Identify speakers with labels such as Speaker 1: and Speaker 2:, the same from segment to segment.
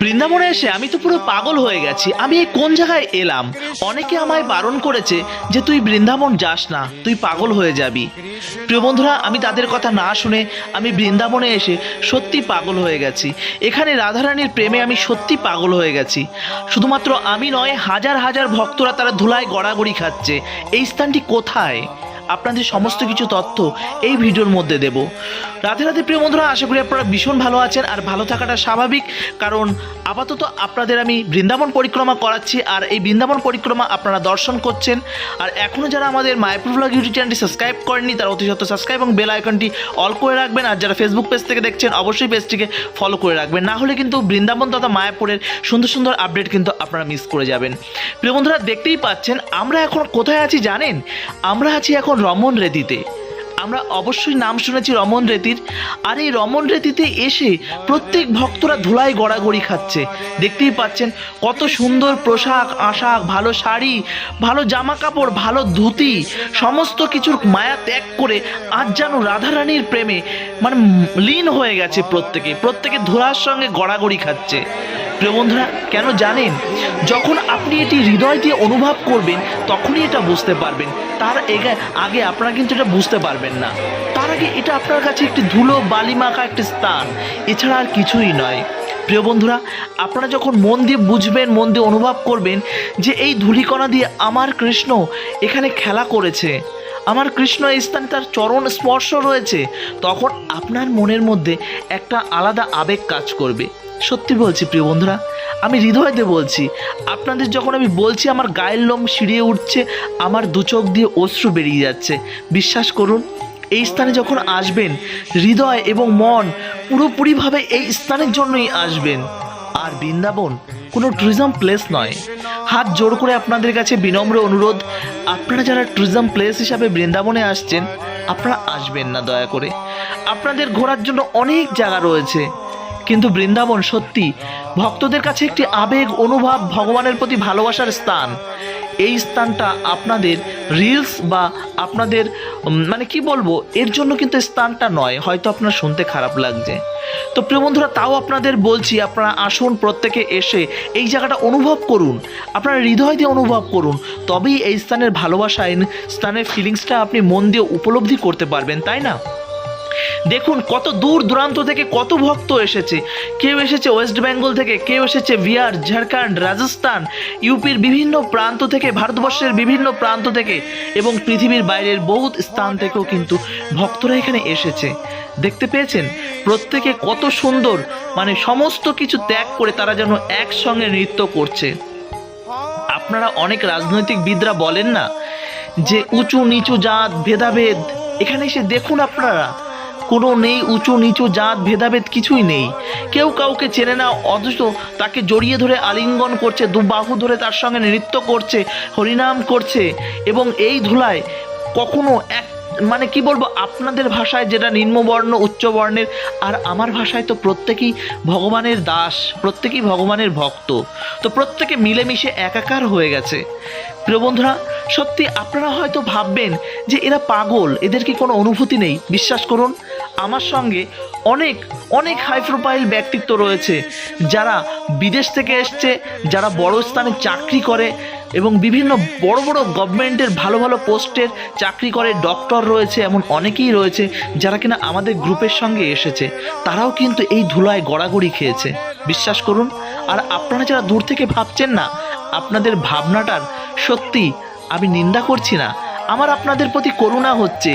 Speaker 1: বৃন্দাবনে এসে আমি তো পুরো পাগল হয়ে গেছি। আমি এই কোন জায়গায় এলাম? অনেকে আমায় বারণ করেছে যে তুই বৃন্দাবন যাস না, তুই পাগল হয়ে যাবি। প্রিয় বন্ধুরা, আমি তাদের কথা না শুনে আমি বৃন্দাবনে এসে সত্যি পাগল হয়ে গেছি। এখানে রাধারানীর প্রেমে আমি সত্যি পাগল হয়ে গেছি। শুধুমাত্র আমি নয়, হাজার হাজার ভক্তরা তারা ধুলায় গড়াগড়ি খাচ্ছে। এই স্থানটি কোথায়? আপনাদের সমস্ত কিছু তথ্য এই ভিডিওর মধ্যে দেব। রাধে রাধে প্রিয় বন্ধুরা, আশা করি আপনারা ভীষণ ভালো আছেন আর ভালো থাকাটা স্বাভাবিক, কারণ আপাতত আপনাদের আমি বৃন্দাবন পরিক্রমা করাচ্ছি আর এই বৃন্দাবন পরিক্রমা আপনারা দর্শন করছেন। আর এখনও যারা আমাদের মায়াপুর ইউটিউব চ্যানেলটি সাবস্ক্রাইব করেননি, তারা অতি সাবস্ক্রাইব এবং বেল আইকনটি অল করে রাখবেন আর যারা ফেসবুক পেজ থেকে দেখছেন, অবশ্যই পেজটিকে ফলো করে রাখবেন। না হলে কিন্তু বৃন্দাবন তথা মায়াপুরের সুন্দর সুন্দর আপডেট কিন্তু আপনারা মিস করে যাবেন। প্রিয় বন্ধুরা, দেখতেই পাচ্ছেন, আমরা এখন কোথায় আছি জানেন? আমরা আছি এখন রমন রেতিতে আমরা অবশ্যই নাম শুনেছি রমন রেতির আর এই রমন রেতিতে এসে প্রত্যেক ভক্তরা ধুলায় গড়াগড়ি খাচ্ছে। দেখতেই পাচ্ছেন কত সুন্দর পোশাক, আশাক, ভালো শাড়ি, ভালো জামা কাপড় ভালো ধুতি, সমস্ত কিছুর মায়া ত্যাগ করে আজ যেন রাধারানীর প্রেমে মানে লীন হয়ে গেছে প্রত্যেকে। প্রত্যেকে ধুলার সঙ্গে গড়াগড়ি খাচ্ছে। প্রিয় বন্ধুরা, কেন জানেন? যখন আপনি এটি হৃদয় দিয়ে অনুভব করবেন, তখনই এটা বুঝতে পারবেন। তার আগে আপনারা কিন্তু এটা বুঝতে পারবেন না। তার আগে এটা আপনার কাছে একটি ধুলো, বালি বালিমাখা একটি স্থান। এছাড়া আর কিছুই নয়। প্রিয় বন্ধুরা, আপনারা যখন মন দিয়ে বুঝবেন, মন দিয়ে অনুভব করবেন যে এই ধুলিকণা দিয়ে আমার কৃষ্ণ এখানে খেলা করেছে, আমার কৃষ্ণ এই স্থানে তার চরণ স্পর্শ রয়েছে, তখন আপনার মনের মধ্যে একটা আলাদা আবেগ কাজ করবে। সত্যি বলছি, প্রিয় বন্ধুরা, আমি হৃদয়তে বলছি, আপনাদের যখন আমি বলছি আমার গায়ের লোম সিঁড়িয়ে উঠছে, আমার দু চোখ দিয়ে অশ্রু বেরিয়ে যাচ্ছে, বিশ্বাস করুন, এই স্থানে যখন আসবেন, হৃদয় এবং মন পুরোপুরিভাবে এই স্থানের জন্যই আসবেন। আর বৃন্দাবন কোনো ট্যুরিজম প্লেস নয়। হাত জোর করে আপনাদের কাছে বিনম্র অনুরোধ, আপনারা যারা ট্যুরিজম প্লেস হিসাবে বৃন্দাবনে আসছেন, আপনারা আসবেন না দয়া করে। আপনাদের ঘোরার জন্য অনেক জায়গা রয়েছে। কিন্তু বৃন্দাবন সত্যি ভক্তদের কাছে একটি আবেগ, অনুভব, ভগবানের প্রতি ভালোবাসার স্থান। এই স্থানটা আপনাদের রিলস বা আপনাদের মানে কি বলব, এর জন্য কিন্তু স্থানটা নয়, হয়তো আপনার শুনতে খারাপ লাগছে। তো প্রিয় বন্ধুরা, তাও আপনাদের বলছি, আপনারা আসুন প্রত্যেকে এসে এই জায়গাটা অনুভব করুন। আপনারা হৃদয় দিয়ে অনুভব করুন। তবেই এই স্থানের ভালোবাসা, এই স্থানের ফিলিংসটা আপনি মন দিয়ে উপলব্ধি করতে পারবেন, তাই না? দেখুন, কত দূর দূরান্ত থেকে কত ভক্ত এসেছে। কেউ এসেছে ওয়েস্ট বেঙ্গল থেকে, কেউ এসেছে বিহার, ঝাড়খণ্ড, রাজস্থান, ইউপির বিভিন্ন প্রান্ত থেকে, ভারতবর্ষের বিভিন্ন প্রান্ত থেকে, এবং পৃথিবীর বাইরের বহুত স্থান থেকেও কিন্তু ভক্তরা এখানে এসেছে। দেখতে পেয়েছেন? প্রত্যেকে কত সুন্দর মানে সমস্ত কিছু ত্যাগ করে তারা যেন একসঙ্গে নৃত্য করছে। আপনারা অনেক রাজনৈতিকবিদরা বলেন না যে উঁচু নিচু জাত, ভেদাভেদ, এখানে এসে দেখুন আপনারা। কোনো নেই, উঁচু নিচু জাত, ভেদাভেদ কিছুই নেই। কেউ কাউকে চেনে না, অথচ তাকে জড়িয়ে ধরে আলিঙ্গন করছে দু বাহু ধরে তার সঙ্গে নৃত্য করছে, হরিনাম করছে এবং এই ধুলায় কখনো এক মানে কি বলব, আপনাদের ভাষায় যেটা নিম্নবর্ণ, উচ্চবর্ণের, আর আমার ভাষায় তো প্রত্যেকেই ভগবানের দাস, প্রত্যেকেই ভগবানের ভক্ত। তো প্রত্যেকে মিলেমিশে একাকার হয়ে গেছে। প্রিয় বন্ধুরা, সত্যি আপনারা হয়তো ভাববেন যে এরা পাগল, এদের কি কোনো অনুভূতি নেই? বিশ্বাস করুন আমার সঙ্গে অনেক অনেক হাই প্রোফাইল ব্যক্তিত্ব রয়েছে যারা বিদেশ থেকে এসছে, যারা বড় স্থানে চাকরি করে এবং বিভিন্ন বড় বড় গভর্নমেন্টের ভালো ভালো পোস্টের চাকরি করে ডক্টর রয়েছে এমন অনেকেই রয়েছে যারা কিনা আমাদের গ্রুপের সঙ্গে এসেছে। তারাও কিন্তু এই ধুলায় গড়াগড়ি খেয়েছে। বিশ্বাস করুন, আর আপনারা যারা দূর থেকে ভাবছেন না, আপনাদের ভাবনাটার সত্যি আমি নিন্দা করছি না আমার আপনাদের প্রতি করুণা হচ্ছে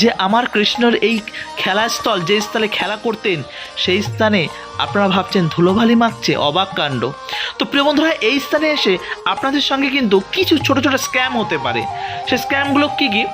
Speaker 1: যে আমার কৃষ্ণর এই খেলাস্থল, যে স্থলে খেলা করতেন, সেই স্থানে আপনারা ভাবছেন ধুলোভালি মাখছে, অবাক কাণ্ড। তো প্রিয় বন্ধুরা, এই স্থানে এসে আপনাদের সঙ্গে কিন্তু কিছু ছোট ছোট স্ক্যাম হতে পারে। সে স্ক্যামগুলো কী কী?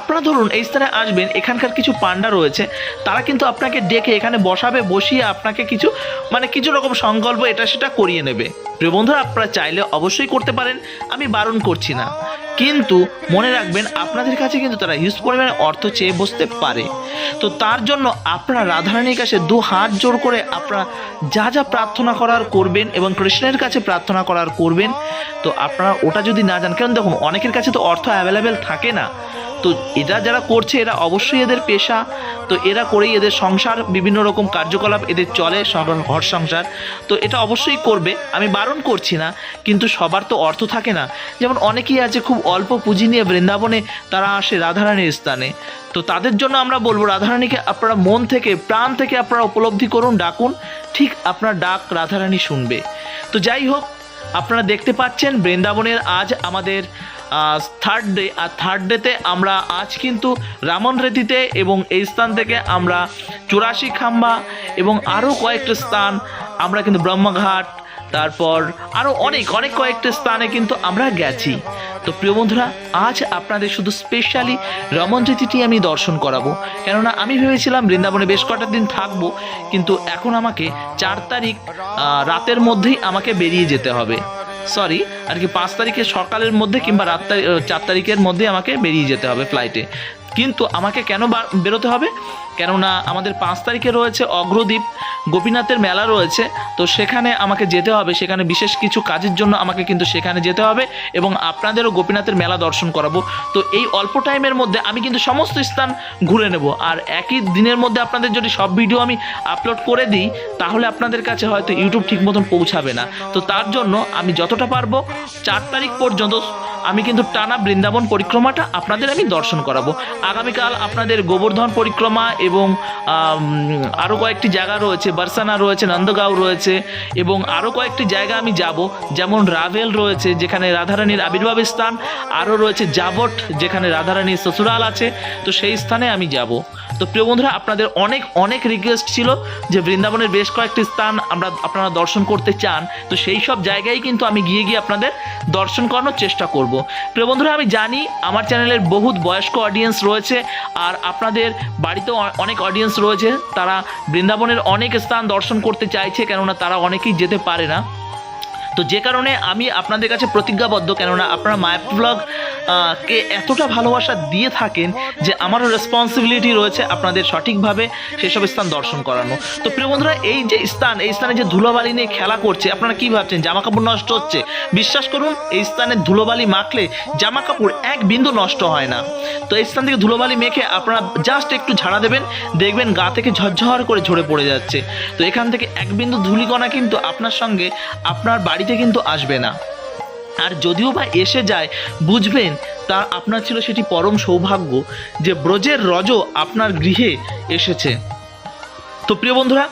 Speaker 1: আপনারা ধরুন, এই স্থানে আসবেন, এখানকার কিছু পান্ডা রয়েছে, তারা কিন্তু আপনাকে ডেকে এখানে বসাবে, বসিয়ে আপনাকে কিছু মানে কিছু রকম সংকল্প, এটা সেটা করিয়ে নেবে। প্রিয় বন্ধুরা, আপনারা চাইলে অবশ্যই করতে পারেন, আমি বারণ করছি না। কিন্তু মনে রাখবেন, আপনাদের কাছে কিন্তু তারা হিউজ পরিমাণে অর্থ চেয়ে বসতে পারে। তো তার জন্য আপনারা রাধারানীর কাছে দু হাত জোর করে আপনারা যা যা প্রার্থনা করার করবেন এবং কৃষ্ণের কাছে প্রার্থনা করার করবেন, তো আপনারা ওটা যদি না জান, কারণ দেখুন, অনেকের কাছে তো অর্থ অ্যাভেলেবেল থাকে না। তো এরা যারা করছে, এরা অবশ্যই এদের পেশা। তো এরা করেই এদের সংসার, বিভিন্ন রকম কার্যকলাপ এদের চলে ঘর সংসার। তো এটা অবশ্যই করবে। আমি বারণ করছি না, কিন্তু সবার তো অর্থ থাকে না। যেমন অনেকেই আছে খুব অল্প পুঁজি নিয়ে বৃন্দাবনে, তারা আসে রাধারানীর স্থানে। তো তাদের জন্য আমরা বলব, রাধারানীকে আপনারা মন থেকে, প্রাণ থেকে আপনারা উপলব্ধি করুন, ডাকুন। ঠিক আপনার ডাক রাধারানী শুনবে। তো যাই হোক, আপনারা দেখতে পাচ্ছেন, বৃন্দাবনের আজ আমাদের থার্ড ডে আর থার্ড ডেতে আমরা আজ কিন্তু রামন রেতিতে এবং এই স্থান থেকে আমরা চুরাশি খাম্বা এবং আরও কয়েকটা স্থান আমরা কিন্তু ব্রহ্মঘাট, তারপর আরও অনেক অনেক কয়েকটা স্থানে কিন্তু আমরা গেছি। তো প্রিয় বন্ধুরা, আজ আপনাদের শুধু স্পেশালি রমনজ্যোতিটি আমি দর্শন করাবো। কেননা আমি ভেবেছিলাম বৃন্দাবনে বেশ কটা দিন থাকব, কিন্তু এখন আমাকে চার তারিখ রাতের মধ্যেই আমাকে বেরিয়ে যেতে হবে। সরি আর কি পাঁচ তারিখে সকালের মধ্যে কিংবা রাত চার তারিখের মধ্যে আমাকে বেরিয়ে যেতে হবে ফ্লাইটে কিন্তু আমাকে কেন বেরোতে হবে? কেননা আমাদের পাঁচ তারিখে রয়েছে অগ্রদ্বীপ, গোপীনাথের মেলা রয়েছে, তো সেখানে আমাকে যেতে হবে, সেখানে বিশেষ কিছু কাজের জন্য আমাকে কিন্তু সেখানে যেতে হবে এবং আপনাদেরও গোপীনাথের মেলা দর্শন করাবো। তো এই অল্প টাইমের মধ্যে আমি কিন্তু সমস্ত স্থান ঘুরে নেব। আর একই দিনের মধ্যে আপনাদের যদি সব ভিডিও আমি আপলোড করে দিই, তাহলে আপনাদের কাছে হয়তো ইউটিউব ঠিক মতন পৌঁছাবে না। তো তার জন্য আমি যতটা পারব, চার তারিখ পর্যন্ত আমি কিন্তু টানা বৃন্দাবন পরিক্রমাটা আপনাদের আমি দর্শন করাবো। আগামীকাল আপনাদের গোবর্ধন পরিক্রমা এবং আরও কয়েকটি জায়গা রয়েছে, বারসানা রয়েছে, নন্দগাঁও রয়েছে, এবং আরও কয়েকটি জায়গা আমি যাব, যেমন রাভেল রয়েছে, যেখানে রাধারানীর আবির্ভাব স্থান আরও রয়েছে জাবট যেখানে রাধারানীর শ্বশুরাল আছে, তো সেই স্থানে আমি যাব। তো প্রিয় বন্ধুরা, আপনাদের অনেক অনেক রিকোয়েস্ট ছিল যে বৃন্দাবনের বেশ কয়েকটি স্থান আমরা, আপনারা দর্শন করতে চান, তো সেই সব জায়গায় কিন্তু আমি গিয়ে গিয়ে আপনাদের দর্শন করানোর চেষ্টা করব। প্রিয় বন্ধুরা, আমি জানি আমার চ্যানেলের বহুত বয়স্ক অডিয়েন্স রয়েছে আর আপনাদের বাড়িতেও অনেক অডিয়েন্স রয়েছে। তারা বৃন্দাবনের অনেক স্থান দর্শন করতে চাইছে, কেননা তারা অনেকেই যেতে পারে না। তো যে কারণে আমি আপনাদের কাছে প্রতিজ্ঞাবদ্ধ, কেননা আপনারা মায়াপ ব্লগ কে এতটা ভালোবাসা দিয়ে থাকেন যে আমারও রেসপন্সিবিলিটি রয়েছে আপনাদের সঠিকভাবে সেসব স্থান দর্শন করানো। তো প্রিয় বন্ধুরা, এই যে স্থান, এই স্থানে যে ধুলোবালি নিয়ে খেলা করছে, আপনারা কি ভাবছেন জামা কাপড় নষ্ট হচ্ছে? বিশ্বাস করুন, এই স্থানে ধুলোবালি মাখলে জামা কাপড় এক বিন্দু নষ্ট হয় না। তো এই স্থান থেকে ধুলোবালি মেখে আপনারা জাস্ট একটু ঝাড়া দেবেন, দেখবেন গা থেকে ঝরঝর করে ঝরে পড়ে যাচ্ছে। তো এখান থেকে এক বিন্দু ধুলিকণা কিন্তু আপনার সঙ্গে আপনার বাড়িতে কিন্তু আসবে না। আর যদিও বা এসে যায়, বুঝবেন, তা আপনার ছিল সেটি পরম সৌভাগ্য যে ব্রজের রজ আপনার গৃহে এসেছে। তো প্রিয় বন্ধুরা,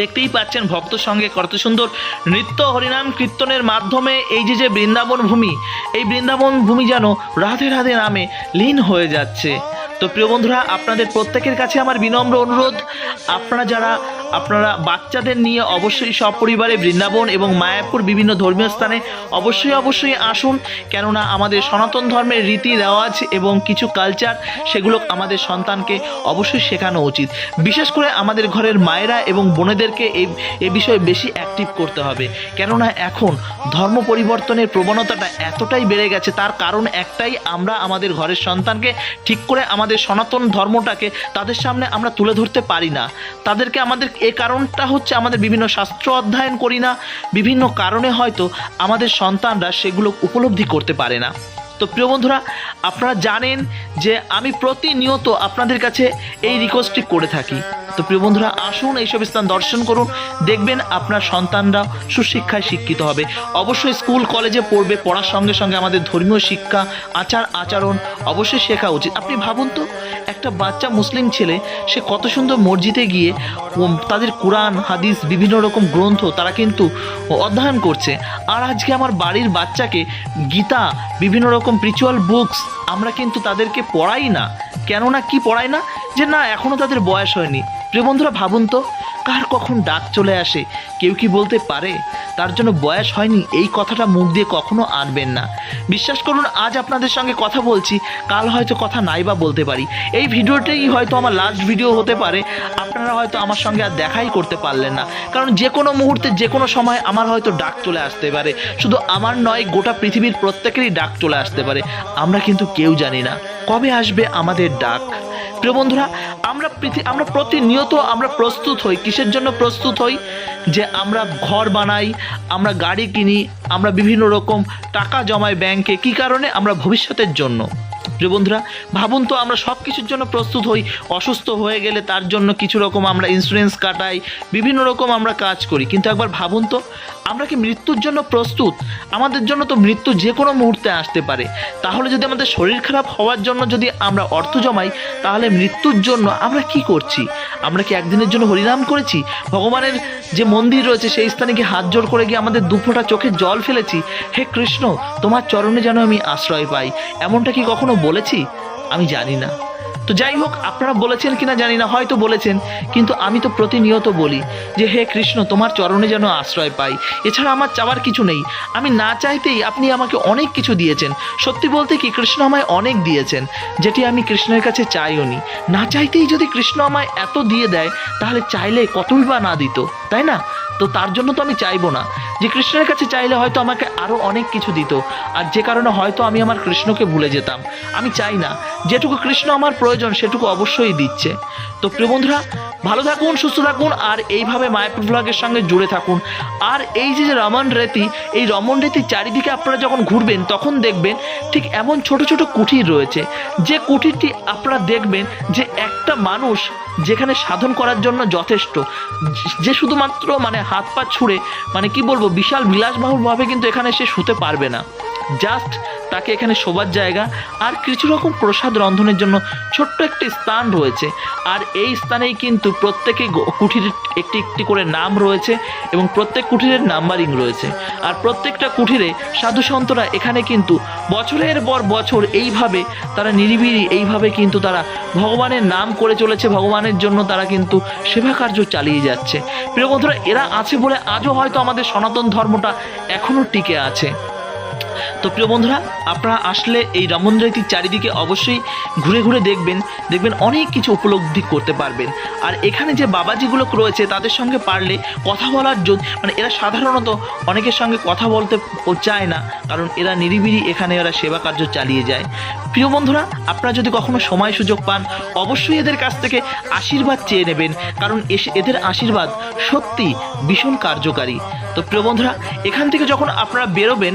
Speaker 1: দেখতেই পাচ্ছেন ভক্ত সঙ্গে কত সুন্দর নৃত্য হরিনাম কীর্তনের মাধ্যমে এই যে যে বৃন্দাবন ভূমি, এই বৃন্দাবন ভূমি যেন রাধে রাধে নামে লীন হয়ে যাচ্ছে। তো প্রিয় বন্ধুরা, আপনাদের প্রত্যেকের কাছে আমার বিনম্র অনুরোধ, আপনারা যারা আপনারা বাচ্চাদের নিয়ে অবশ্যই সপরিবারে বৃন্দাবন এবং মায়াপুর বিভিন্ন ধর্মীয় স্থানে অবশ্যই অবশ্যই আসুন। কেননা আমাদের সনাতন ধর্মের রীতি রেওয়াজ এবং কিছু কালচার সেগুলো আমাদের সন্তানকে অবশ্যই শেখানো উচিত। বিশেষ করে আমাদের ঘরের মায়েরা এবং বোনেদেরকে এই এ বিষয়ে বেশি অ্যাক্টিভ করতে হবে। কেননা এখন ধর্ম পরিবর্তনের প্রবণতাটা এতটাই বেড়ে গেছে, তার কারণ একটাই, আমরা আমাদের ঘরের সন্তানকে ঠিক করে আমাদের সনাতন ধর্মটাকে তাদের সামনে আমরা তুলে ধরতে পারি না। তাদেরকে আমাদের এ কারণটা হচ্ছে আমাদের বিভিন্ন শাস্ত্র অধ্যয়ন করি না, বিভিন্ন কারণে হয়তো আমাদের সন্তানরা সেগুলো উপলব্ধি করতে পারে না। তো প্রিয় বন্ধুরা, আপনারা জানেন যে আমি প্রতিনিয়ত আপনাদের কাছে এই রিকোয়েস্টটি করে থাকি। তো প্রিয় বন্ধুরা, আসুন এইসব স্থান দর্শন করুন, দেখবেন আপনার সন্তানরা সুশিক্ষায় শিক্ষিত হবে। অবশ্যই স্কুল, কলেজে পড়বে, পড়ার সঙ্গে সঙ্গে আমাদের ধর্মীয় শিক্ষা, আচার, আচরণ অবশ্যই শেখা উচিত। আপনি ভাবুন তো একটা বাচ্চা মুসলিম ছেলে, সে কত সুন্দর মসজিদে গিয়ে তাদের কোরআন, হাদিস, বিভিন্ন রকম গ্রন্থ তারা কিন্তু অধ্যয়ন করছে। আর আজকে আমার বাড়ির বাচ্চাকে গীতা, বিভিন্ন রকম স্পিরিচুয়াল বুকস আমরা কিন্তু তাদেরকে পড়াই না। কেননা কি পড়াই না? যে না এখনও তাদের বয়স হয়নি। প্রিয় বন্ধুরা, ভাবুন তো কার কখন ডাক চলে আসে, কেউ কি বলতে পারে? তার জন্য বয়স হয়নি, এই কথাটা মুখ দিয়ে কখনো আনবেন না। বিশ্বাস করুন, আজ আপনাদের সঙ্গে কথা বলছি, কাল হয়তো কথা নাই বা বলতে পারি। এই ভিডিওটাই হয়তো আমার লাস্ট ভিডিও হতে পারে, আপনারা হয়তো আমার সঙ্গে আর দেখাই করতে পারলেন না। কারণ যে কোনো মুহূর্তে, যে কোনো সময় আমার হয়তো ডাক চলে আসতে পারে। শুধু আমার নয়, গোটা পৃথিবীর প্রত্যেকেরই ডাক চলে আসতে পারে। আমরা কিন্তু কেউ জানি না, কবে আসবে আমাদের ডাক? প্রিয় বন্ধুরা, আমরা পৃথি আমরা প্রতিনিয়ত আমরা প্রস্তুত হই। কিসের জন্য প্রস্তুত হই? যে আমরা ঘর বানাই, আমরা গাড়ি কিনি, আমরা বিভিন্ন রকম টাকা জমাই ব্যাংকে, কি কারণে? আমরা ভবিষ্যতের জন্য। প্রিয় বন্ধুরা, ভাবুন তো আমরা সব কিছুর জন্য প্রস্তুত হই, অসুস্থ হয়ে গেলে তার জন্য কিছু রকম আমরা ইন্স্যুরেন্স কাটাই, বিভিন্ন রকম আমরা কাজ করি। কিন্তু একবার ভাবুন তো, আমরা কি মৃত্যুর জন্য প্রস্তুত? আমাদের জন্য তো মৃত্যু যে কোনো মুহূর্তে আসতে পারে। তাহলে যদি আমাদের শরীর খারাপ হওয়ার জন্য যদি আমরা অর্থ জমাই, তাহলে মৃত্যুর জন্য আমরা কি করছি? আমরা কি একদিনের জন্য হরিনাম করেছি? ভগবানের যে মন্দির রয়েছে, সেই স্থানে গিয়ে হাত জোর করে গিয়ে আমাদের দুফোঁটা চোখে জল ফেলেছি? হে কৃষ্ণ, তোমার চরণে যেন আমি আশ্রয় পাই। এমনটা কি কখনো বলেছি? আমি জানি না। তো যাই হোক, আপনারা বলেছেন কিনা জানি না, হয়তো বলেছেন। কিন্তু আমি তো প্রতিনিয়ত বলি যে, হে কৃষ্ণ, তোমার চরণে যেন আশ্রয় পাই। এছাড়া আমার চাওয়ার কিছু নেই। আমি না চাইতেই আপনি আমাকে অনেক কিছু দিয়েছেন। সত্যি বলতে কি, কৃষ্ণ আমায় অনেক দিয়েছেন, যেটি আমি কৃষ্ণের কাছে চাইও নি না চাইতেই যদি কৃষ্ণ আমায় এত দিয়ে দেয়, তাহলে চাইলে কতই বা না দিত? তাই না? তো তার জন্য তো আমি চাইব না। যে কৃষ্ণের কাছে চাইলে হয়তো আমাকে আরও অনেক কিছু দিত, আর যে কারণে হয়তো আমি আমার কৃষ্ণকে ভুলে যেতাম। আমি চাই না। যেটুকু কৃষ্ণ আমার প্রয়োজন, সেটুকু অবশ্যই দিচ্ছে। তো প্রিয় বন্ধুরা ভালো থাকুন, সুস্থ থাকুন, আর এইভাবে মায়াপুর ব্লগের সঙ্গে জুড়ে থাকুন। আর এই যে রমন রেতি, এই রমন রেতির চারিদিকে আপনারা যখন ঘুরবেন, তখন দেখবেন ঠিক এমন ছোট ছোট কুঠির রয়েছে। যে কুঠিরটি আপনারা দেখবেন যে একটা মানুষ যেখানে সাধন করার জন্য যথেষ্ট। যে শুধুমাত্র মানে হাত পা ছুঁড়ে মানে কি বলব, বিশাল বিলাসবহুলভাবে কিন্তু এখানে সে শুতে পারবে না। জাস্ট তাকে এখানে শোবার জায়গা আর কিছু রকম প্রসাদ রন্ধনের জন্য ছোট্ট একটি স্থান রয়েছে। আর এই স্থানেই কিন্তু প্রত্যেকে কুঠিরের একটি একটি করে নাম রয়েছে এবং প্রত্যেক কুঠিরের নাম্বারিং রয়েছে। আর প্রত্যেকটা কুঠিরে সাধু সন্তরা এখানে কিন্তু বছরের পর বছর এইভাবে তারা নিরিবিলি এইভাবে কিন্তু তারা ভগবানের নাম করে চলেছে, ভগবানের জন্য তারা কিন্তু সেবা কার্য চালিয়ে যাচ্ছে। প্রিয় বন্ধুরা, এরা আছে বলে আজও হয়তো আমাদের সনাতন ধর্মটা এখনও টিকে আছে। তো প্রিয় বন্ধুরা, আপনারা আসলে এই রমনরীতির চারিদিকে অবশ্যই ঘুরে ঘুরে দেখবেন দেখবেন অনেক কিছু উপলব্ধি করতে পারবেন। আর এখানে যে বাবাজিগুলো রয়েছে, তাদের সঙ্গে পারলে কথা বলার মানে এরা সাধারণত অনেকের সঙ্গে কথা বলতে চায় না, কারণ এরা নিরিবিলি এখানে এরা সেবা কার্য চালিয়ে যায়। প্রিয় বন্ধুরা, আপনারা যদি কখনো সময় সুযোগ পান, অবশ্যই এদের কাছ থেকে আশীর্বাদ চেয়ে নেবেন, কারণ এদের আশীর্বাদ সত্যি ভীষণ কার্যকারী। তো প্রিয় বন্ধুরা, এখান থেকে যখন আপনারা বেরোবেন,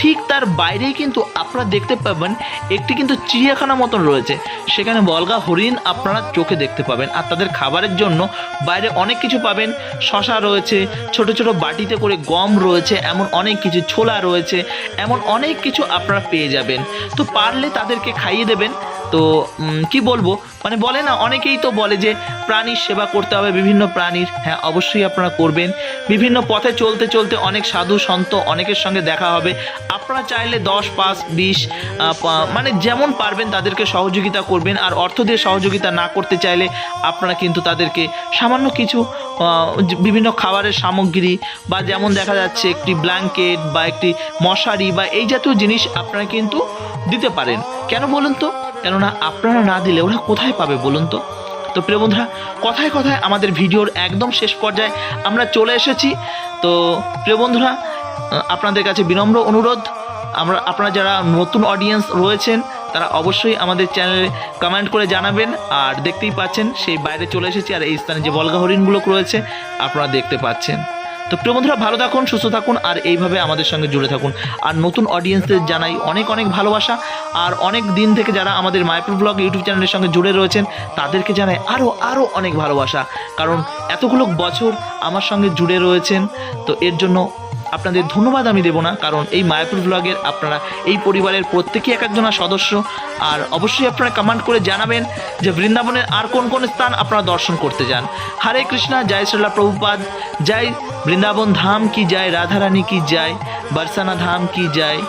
Speaker 1: ঠিক তার বাইরেই কিন্তু আপনারা দেখতে পাবেন একটি কিন্তু চিড়িয়াখানা মতন রয়েছে। সেখানে বলগা হরিণ আপনারা চোখে দেখতে পাবেন। আর তাদের খাবারের জন্য বাইরে অনেক কিছু পাবেন। শশা রয়েছে, ছোট ছোট বাটিতে করে গম রয়েছে, এমন অনেক কিছু, ছোলা রয়েছে, এমন অনেক কিছু আপনারা পেয়ে যাবেন। তো পারলে তাদেরকে খাইয়ে দেবেন। তো কি বলব? মানে বলে না, অনেকেই তো বলে যে প্রাণীর সেবা করতে হবে, বিভিন্ন প্রাণীর। হ্যাঁ অবশ্যই আপনারা করবেন। বিভিন্ন পথে চলতে চলতে অনেক সাধু সন্ত অনেকের সঙ্গে দেখা হবে। আপনারা চাইলে দশ, পাঁচ, বিশ মানে যেমন পারবেন তাদেরকে সহযোগিতা করবেন। আর অর্থ দিয়ে সহযোগিতা না করতে চাইলে আপনারা কিন্তু তাদেরকে সামান্য কিছু বিভিন্ন খাবারের সামগ্রী বা যেমন দেখা যাচ্ছে একটি ব্ল্যাঙ্কেট বা একটি মশারি বা এই জাতীয় জিনিস আপনারা কিন্তু দিতে পারেন। কেন বলুন তো? কেননা আপনারা না দিলে ওরা কোথায় পাবে বলুন তো? তো প্রিয় বন্ধুরা, কথায় কথায় আমাদের ভিডিওর একদম শেষ পর্যায়ে আমরা চলে এসেছি। তো প্রিয় বন্ধুরা আপনাদের কাছে বিনম্র অনুরোধ। আমরা, আপনারা যারা নতুন অডিয়েন্স রয়েছেন, তারা অবশ্যই আমাদের চ্যানেলে কমেন্ট করে জানাবেন। আর দেখতেই পাচ্ছেন, সেই বাইরে চলে এসেছি আর এই স্থানে যে বলগা হরিণগুলো রয়েছে, আপনারা দেখতে পাচ্ছেন। তো প্রিয় বন্ধুরা, ভালো থাকুন, সুস্থ থাকুন, আর এইভাবে আমাদের সঙ্গে জুড়ে থাকুন। আর নতুন অডিয়েন্সদের জানাই অনেক অনেক ভালোবাসা। আর অনেক দিন থেকে যারা আমাদের মায়াপুর ব্লগ ইউটিউব চ্যানেলের সঙ্গে জুড়ে রয়েছেন, তাদেরকে জানাই আরও আরও অনেক ভালোবাসা। কারণ এতগুলো বছর আমার সঙ্গে জুড়ে রয়েছেন, তো এর জন্য আপনাদের ধন্যবাদ আমি দেবো না, কারণ এই মায়াপুর ব্লগের আপনারা, এই পরিবারের প্রত্যেকেই এক একজনা সদস্য। আর অবশ্যই আপনারা কমেন্ট করে জানাবেন যে বৃন্দাবনের আর কোন কোন স্থান আপনারা দর্শন করতে যান হরে কৃষ্ণা, জয় শ্রীলা প্রভুপাদ, জয় বৃন্দাবন ধাম কি জয় রাধারানী কি জয় বরসানা ধাম কি জয়